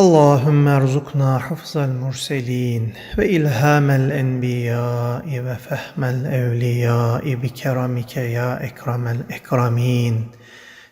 اللهم ارزقنا حفظ المرسلين والهام الانبياء وفهم الاولياء بكرمك يا اكرم الاكرمين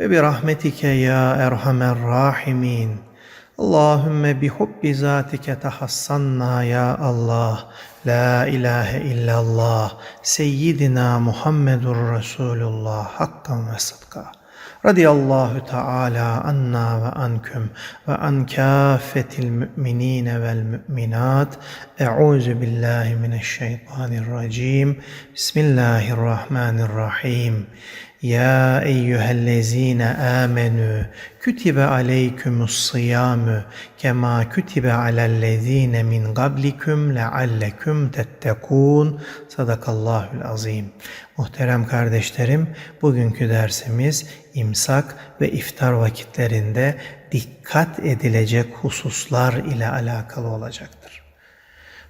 وبرحمتك يا ارحم الراحمين اللهم بحب ذاتك تحصنا يا الله لا اله الا الله سيدنا محمد رسول الله حقا وصدقا radıyallahu teala anna ve anküm ve an kâfetil müminine vel müminat. E'ûzu billahi mineşşeytanirracim. Bismillahirrahmanirrahim. يا أيها الذين آمنوا كتب عليكم الصيام كما كتب على الذين من قبلكم لعلكم تتقون Sadakallahül azim. Muhterem kardeşlerim, bugünkü dersimiz imsak ve iftar vakitlerinde dikkat edilecek hususlar ile alakalı olacaktır.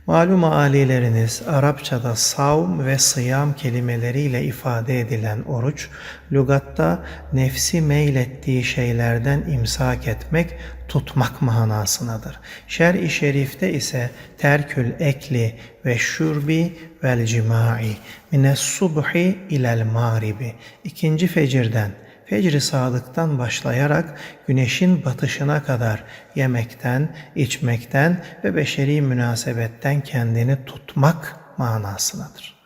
Malum alileriniz Arapçada savm ve sıyam kelimeleriyle ifade edilen oruç, lügatta nefsi meylettiği şeylerden imsak etmek, tutmak manasınadır. Şer-i şerifte ise terkül ekli ve şurbi vel cimai mines subhi ilel mağribi ikinci fecirden Fecri sadıktan başlayarak güneşin batışına kadar yemekten, içmekten ve beşeri münasebetten kendini tutmak manasınadır.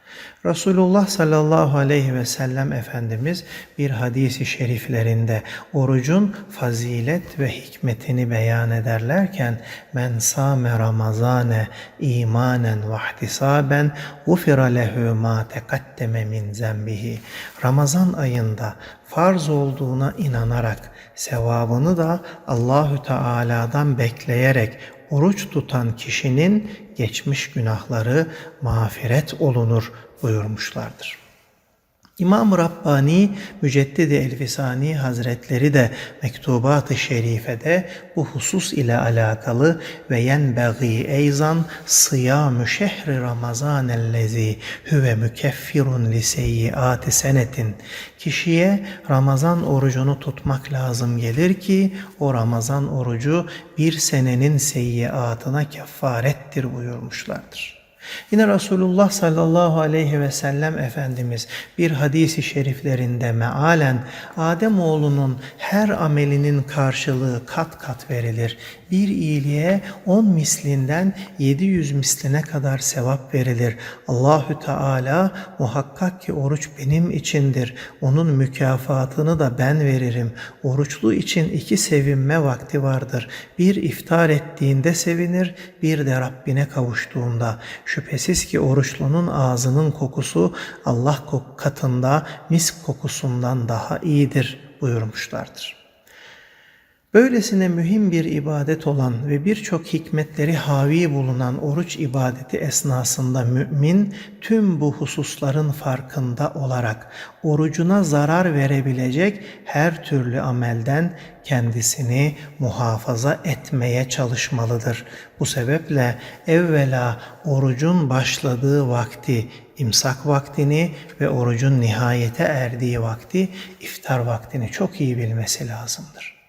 Resulullah sallallahu aleyhi ve sellem Efendimiz bir hadisi şeriflerinde orucun fazilet ve hikmetini beyan ederlerken men same ramazane imanen ve ihtisaben gufira lehu ma tekaddeme min zembihi. Ramazan ayında farz olduğuna inanarak sevabını da Allahü Teala'dan bekleyerek oruç tutan kişinin geçmiş günahları mağfiret olunur buyurmuşlardır. İmam Rabbani Müceddidi Elfisani Hazretleri de Mektubat-ı Şerife'de bu husus ile alakalı ve yenbeği eyzan sıyamü şehri ramazan ellezi huve mükeffirun li seyyiati senetin kişiye Ramazan orucunu tutmak lazım gelir ki o Ramazan orucu bir senenin seyyiatına kefarettir buyurmuşlardır. Yine Resulullah sallallahu aleyhi ve sellem Efendimiz bir hadisi şeriflerinde mealen Adem oğlunun her amelinin karşılığı kat kat verilir. Bir iyiliğe on mislinden yedi yüz misline kadar sevap verilir. Allahü Teala muhakkak ki oruç benim içindir. Onun mükafatını da ben veririm. Oruçlu için iki sevinme vakti vardır. Bir iftar ettiğinde sevinir, bir de Rabbine kavuştuğunda. Şüphesiz ki oruçlunun ağzının kokusu Allah katında misk kokusundan daha iyidir buyurmuşlardır. Böylesine mühim bir ibadet olan ve birçok hikmetleri havi bulunan oruç ibadeti esnasında mümin tüm bu hususların farkında olarak orucuna zarar verebilecek her türlü amelden kendisini muhafaza etmeye çalışmalıdır. Bu sebeple evvela orucun başladığı vakti imsak vaktini ve orucun nihayete erdiği vakti iftar vaktini çok iyi bilmesi lazımdır.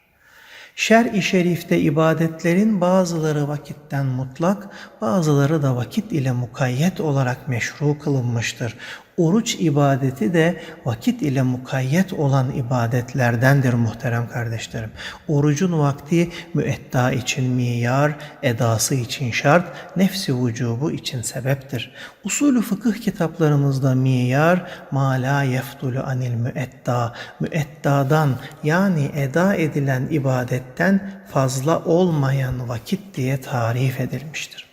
Şer-i şerifte ibadetlerin bazıları vakitten mutlak, bazıları da vakit ile mukayyet olarak meşru kılınmıştır. Oruç ibadeti de vakit ile mukayyet olan ibadetlerdendir muhterem kardeşlerim. Orucun vakti müetta için miyar, edası için şart, nefsi vücubu için sebeptir. Usulü fıkıh kitaplarımızda miyar, ma la yeftulu anil müetta, müettadan yani eda edilen ibadetten fazla olmayan vakit diye tarif edilmiştir.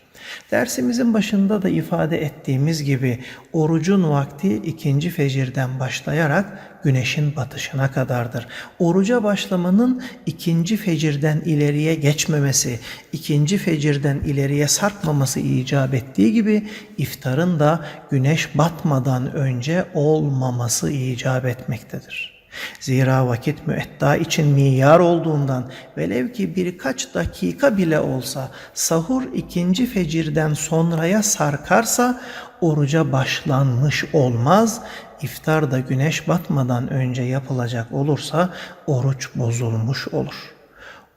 Dersimizin başında da ifade ettiğimiz gibi orucun vakti ikinci fecirden başlayarak güneşin batışına kadardır. Oruca başlamanın ikinci fecirden ileriye geçmemesi, ikinci fecirden ileriye sarkmaması icap ettiği gibi iftarın da güneş batmadan önce olmaması icap etmektedir. Zira vakit müetta için miyar olduğundan velev ki birkaç dakika bile olsa sahur ikinci fecirden sonraya sarkarsa oruca başlanmış olmaz. İftar da güneş batmadan önce yapılacak olursa oruç bozulmuş olur.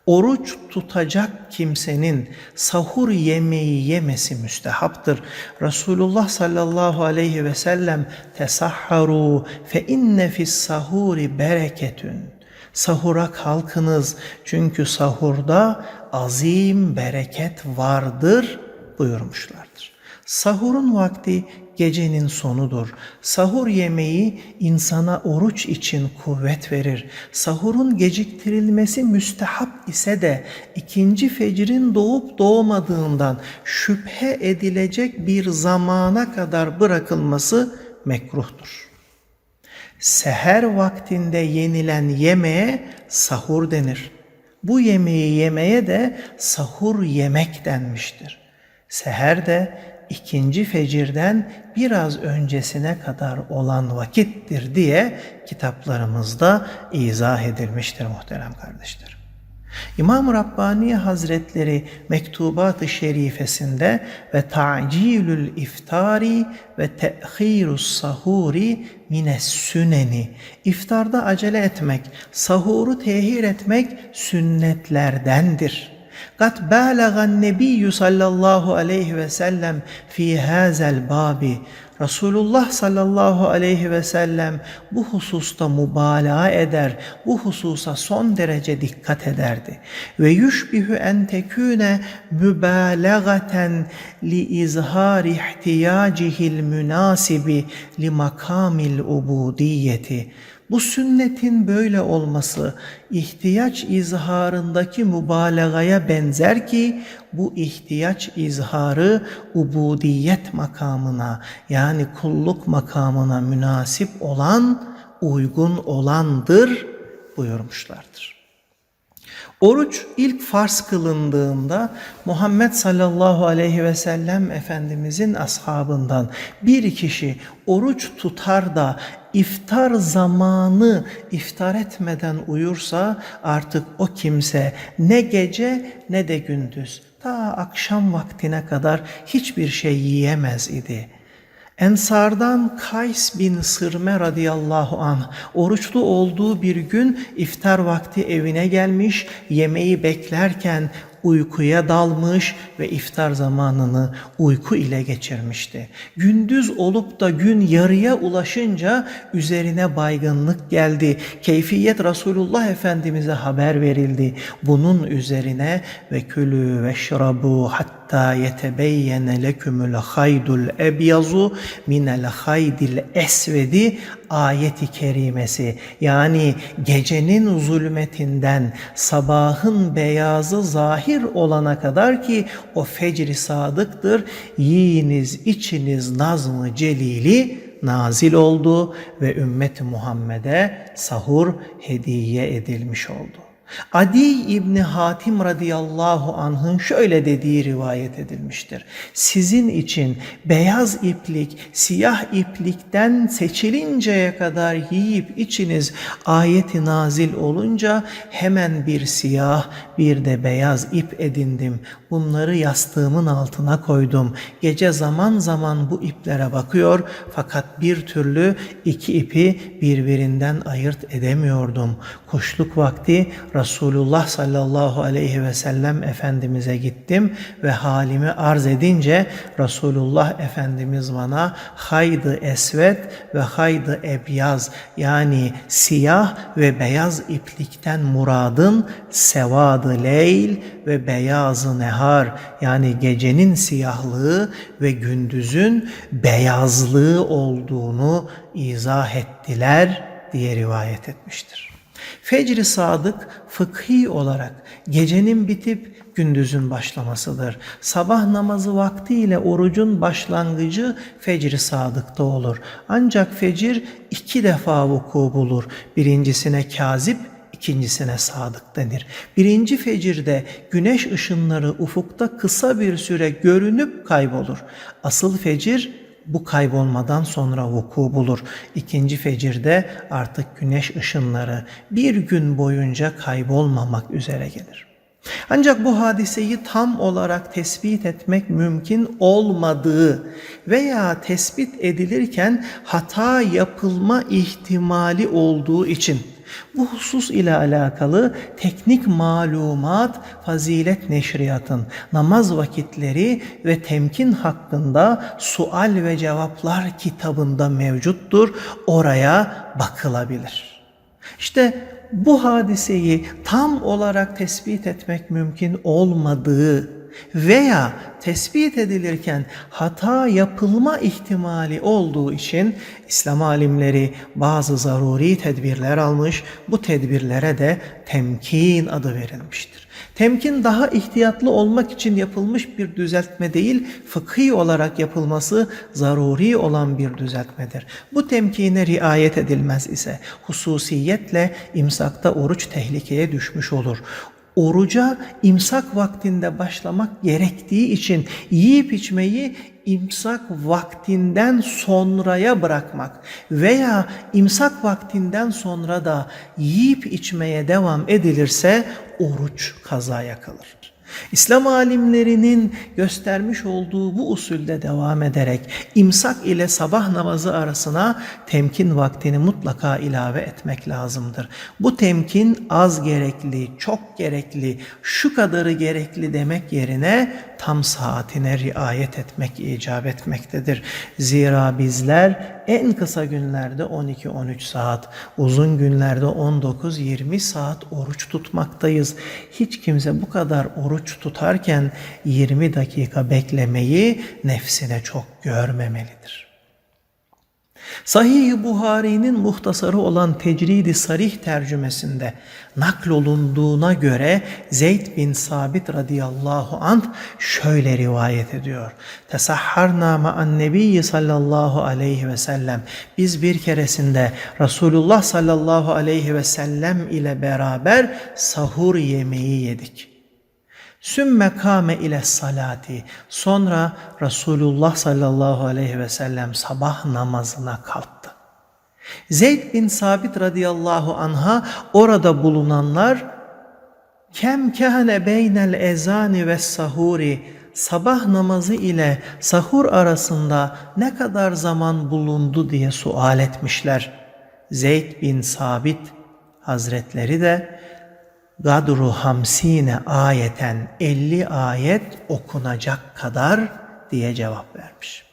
Oruç tutacak kimsenin sahur yemeği yemesi müstehaptır. Resulullah sallallahu aleyhi ve sellem tesahharu fe inne fis sahuri bereketün. Sahura kalkınız çünkü sahurda azim bereket vardır buyurmuşlardır. Sahurun vakti gecenin sonudur. Sahur yemeği insana oruç için kuvvet verir. Sahurun geciktirilmesi müstehap ise de ikinci fecrin doğup doğmadığından şüphe edilecek bir zamana kadar bırakılması mekruhtur. Seher vaktinde yenilen yemeğe sahur denir. Bu yemeği yemeye de sahur yemek denmiştir. Seher de ikinci fecirden biraz öncesine kadar olan vakittir diye kitaplarımızda izah edilmiştir muhterem kardeşlerim. İmam Rabbani Hazretleri Mektubat-ı Şerifesinde ve ta'cilül iftari ve te'khirus sahuri mines süneni iftarda acele etmek, sahuru tehir etmek sünnetlerdendir. Kat bâlegan nebiyyü sallallahu aleyhi ve sellem fi hazel babi Resulullah sallallahu aleyhi ve sellem bu hususta mübalağa eder, bu hususa son derece dikkat ederdi. Ve yushbihu en tekune mübalağaten li izhar ihtiyacihil münasibi li makamil ubudiyeti. Bu sünnetin böyle olması ihtiyaç izharındaki mübalağaya benzer ki bu ihtiyaç izharı ubudiyet makamına yani kulluk makamına münasip olan, uygun olandır buyurmuşlardır. Oruç ilk farz kılındığında Muhammed sallallahu aleyhi ve sellem Efendimizin ashabından bir kişi oruç tutar da iftar zamanı iftar etmeden uyursa artık o kimse ne gece ne de gündüz ta akşam vaktine kadar hiçbir şey yiyemez idi.'' Ensardan Kays bin Sırme radıyallahu an oruçlu olduğu bir gün iftar vakti evine gelmiş, yemeği beklerken uykuya dalmış ve iftar zamanını uyku ile geçirmişti. Gündüz olup da gün yarıya ulaşınca üzerine baygınlık geldi. Keyfiyet Resulullah Efendimiz'e haber verildi. Bunun üzerine ve külü ve şrabu hatta yetebeyyene lekümül haydul ebyazu minel haydil esvedi ayeti kerimesi yani gecenin zulmetinden sabahın beyazı zahir olana kadar ki o fecri sadıktır yiyiniz içiniz nazmı celili nazil oldu ve ümmeti Muhammed'e sahur hediye edilmiş oldu. Adi İbni Hatim radıyallahu anh'ın şöyle dediği rivayet edilmiştir. Sizin için beyaz iplik siyah iplikten seçilinceye kadar yiyip içiniz ayeti nazil olunca hemen bir siyah bir de beyaz ip edindim. Bunları yastığımın altına koydum. Gece zaman zaman bu iplere bakıyor fakat bir türlü iki ipi birbirinden ayırt edemiyordum. Kuşluk vakti Resulullah sallallahu aleyhi ve sellem Efendimiz'e gittim ve halimi arz edince Resulullah Efendimiz bana haydı esvet ve haydı ebyaz yani siyah ve beyaz iplikten muradın sevadı leyl ve beyazı nehar yani gecenin siyahlığı ve gündüzün beyazlığı olduğunu izah ettiler diye rivayet etmiştir. Fecri sadık fıkhi olarak gecenin bitip gündüzün başlamasıdır. Sabah namazı vaktiyle orucun başlangıcı fecri sadıkta olur. Ancak fecir iki defa vuku bulur. Birincisine kazip, ikincisine sadık denir. Birinci fecirde güneş ışınları ufukta kısa bir süre görünüp kaybolur. Asıl fecir bu kaybolmadan sonra vuku bulur. İkinci fecirde artık güneş ışınları bir gün boyunca kaybolmamak üzere gelir. Ancak bu hadiseyi tam olarak tespit etmek mümkün olmadığı veya tespit edilirken hata yapılma ihtimali olduğu için Bu husus ile alakalı teknik malumat fazilet neşriyatın namaz vakitleri ve temkin hakkında sual ve cevaplar kitabında mevcuttur. Oraya bakılabilir. İşte bu hadiseyi tam olarak tespit etmek mümkün olmadığı veya tespit edilirken hata yapılma ihtimali olduğu için İslam alimleri bazı zaruri tedbirler almış. Bu tedbirlere de temkin adı verilmiştir. Temkin daha ihtiyatlı olmak için yapılmış bir düzeltme değil, fıkhi olarak yapılması zaruri olan bir düzeltmedir. Bu temkine riayet edilmez ise hususiyetle imsakta oruç tehlikeye düşmüş olur oruca imsak vaktinde başlamak gerektiği için yiyip içmeyi imsak vaktinden sonraya bırakmak veya imsak vaktinden sonra da yiyip içmeye devam edilirse oruç kazaya kalır. İslam alimlerinin göstermiş olduğu bu usulde devam ederek imsak ile sabah namazı arasına temkin vaktini mutlaka ilave etmek lazımdır. Bu temkin az gerekli, çok gerekli, şu kadarı gerekli demek yerine tam saatine riayet etmek icap etmektedir. Zira bizler en kısa günlerde 12-13 saat, uzun günlerde 19-20 saat oruç tutmaktayız. Hiç kimse bu kadar oruç tutarken 20 dakika beklemeyi nefsine çok görmemelidir. Sahih-i Buhari'nin muhtasarı olan Tecridi Sarih tercümesinde naklolunduğuna göre Zeyd bin Sabit radıyallahu anh şöyle rivayet ediyor. Tesahharna ma'an nebiyyi sallallahu aleyhi ve sellem. Biz bir keresinde Resulullah sallallahu aleyhi ve sellem ile beraber sahur yemeği yedik. Sümme kâme ile salati. Sonra Resulullah sallallahu aleyhi ve sellem sabah namazına kalktı. Zeyd bin Sabit radıyallahu anha orada bulunanlar kem kâne beynel ezani ve sahuri sabah namazı ile sahur arasında ne kadar zaman bulundu diye sual etmişler. Zeyd bin Sabit Hazretleri de gadru hamsine ayeten 50 ayet okunacak kadar diye cevap vermiş.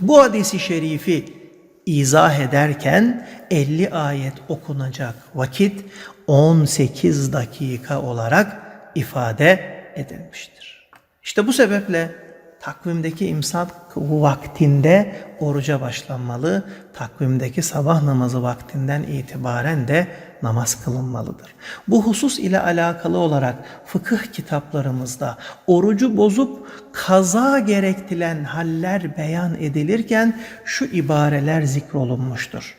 Bu hadisi şerifi izah ederken 50 ayet okunacak vakit 18 dakika olarak ifade edilmiştir. İşte bu sebeple takvimdeki imsak vaktinde oruca başlanmalı, takvimdeki sabah namazı vaktinden itibaren de namaz kılınmalıdır. Bu husus ile alakalı olarak fıkıh kitaplarımızda orucu bozup kaza gerektiren haller beyan edilirken şu ibareler zikrolunmuştur.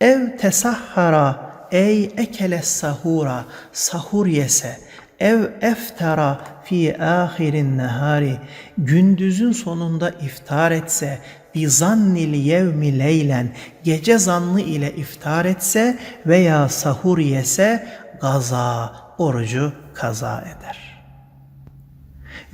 Ev tesahhara ey ekele sahura sahur yese ev eftara fi ahirin nehari gündüzün sonunda iftar etse bi zannil yevmi leylen gece zannı ile iftar etse veya sahur yese gaza orucu kaza eder.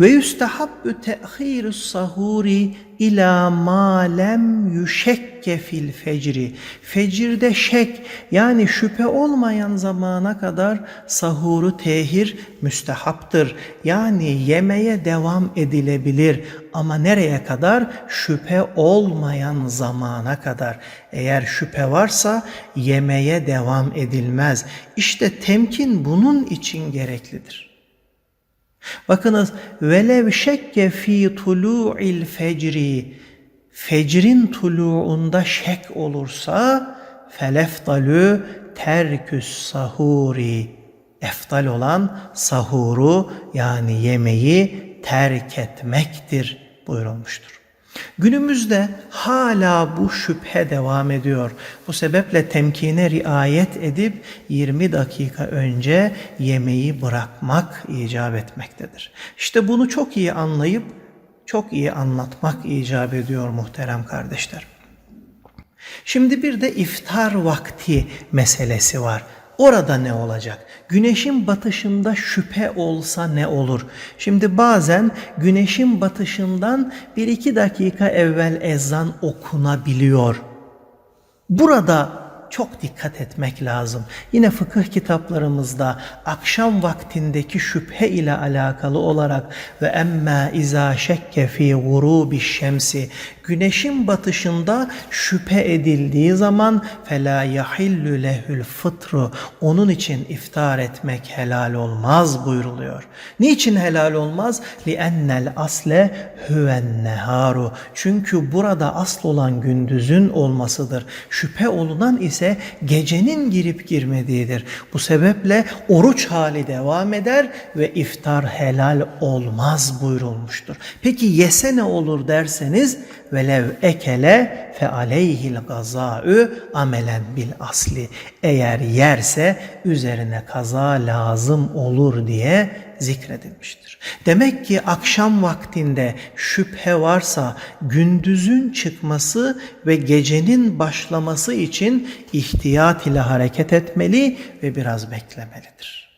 Ve yustahabbu te'khirus sahuri ila ma lem yüşekke fil fecri. Fecirde şek yani şüphe olmayan zamana kadar sahuru tehir müstehaptır. Yani yemeye devam edilebilir ama nereye kadar? Şüphe olmayan zamana kadar. Eğer şüphe varsa yemeye devam edilmez. İşte temkin bunun için gereklidir. Bakınız velev şekke fi tulu'il fecri fecrin tuluğunda şek olursa feleftalü terküs sahuri eftal olan sahuru yani yemeği terk etmektir buyurulmuştur. Günümüzde hala bu şüphe devam ediyor. Bu sebeple temkine riayet edip 20 dakika önce yemeği bırakmak icap etmektedir. İşte bunu çok iyi anlayıp çok iyi anlatmak icap ediyor muhterem kardeşler. Şimdi bir de iftar vakti meselesi var. Orada ne olacak? Güneşin batışında şüphe olsa ne olur? Şimdi bazen güneşin batışından bir iki dakika evvel ezan okunabiliyor. Burada çok dikkat etmek lazım. Yine fıkıh kitaplarımızda akşam vaktindeki şüphe ile alakalı olarak ve emme izâ şekke fî gurubi şemsi güneşin batışında şüphe edildiği zaman fela yahillu lehül fıtru onun için iftar etmek helal olmaz buyuruluyor. Niçin helal olmaz? Li ennel asle hüven neharu. Çünkü burada asıl olan gündüzün olmasıdır. Şüphe olunan ise gecenin girip girmediğidir. Bu sebeple oruç hali devam eder ve iftar helal olmaz buyurulmuştur. Peki yese ne olur derseniz velev ekele fe aleyhil gazâ'ü amelen bil asli. Eğer yerse üzerine kaza lazım olur diye zikredilmiştir. Demek ki akşam vaktinde şüphe varsa gündüzün çıkması ve gecenin başlaması için ihtiyat ile hareket etmeli ve biraz beklemelidir.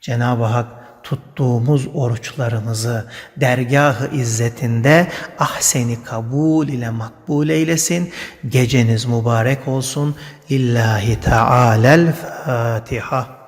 Cenab-ı Hak tuttuğumuz oruçlarımızı dergah-ı izzetinde ahseni kabul ile makbul eylesin. Geceniz mübarek olsun. Lillahi Teala'l Fatiha.